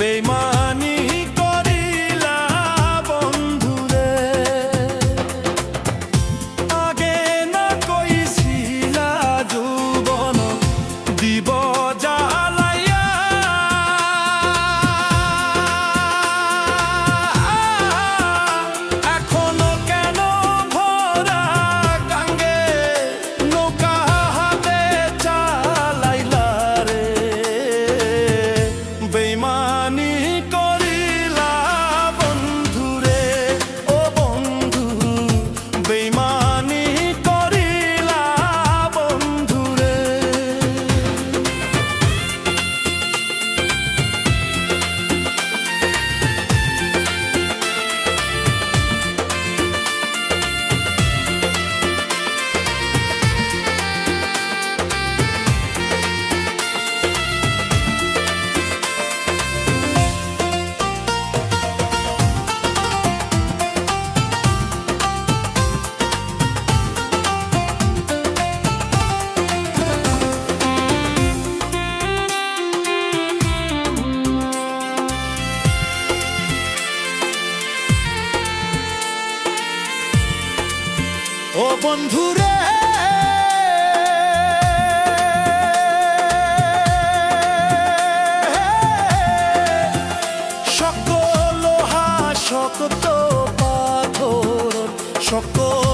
baby. বন্ধুরে। সকল হা সকল পাথর সকল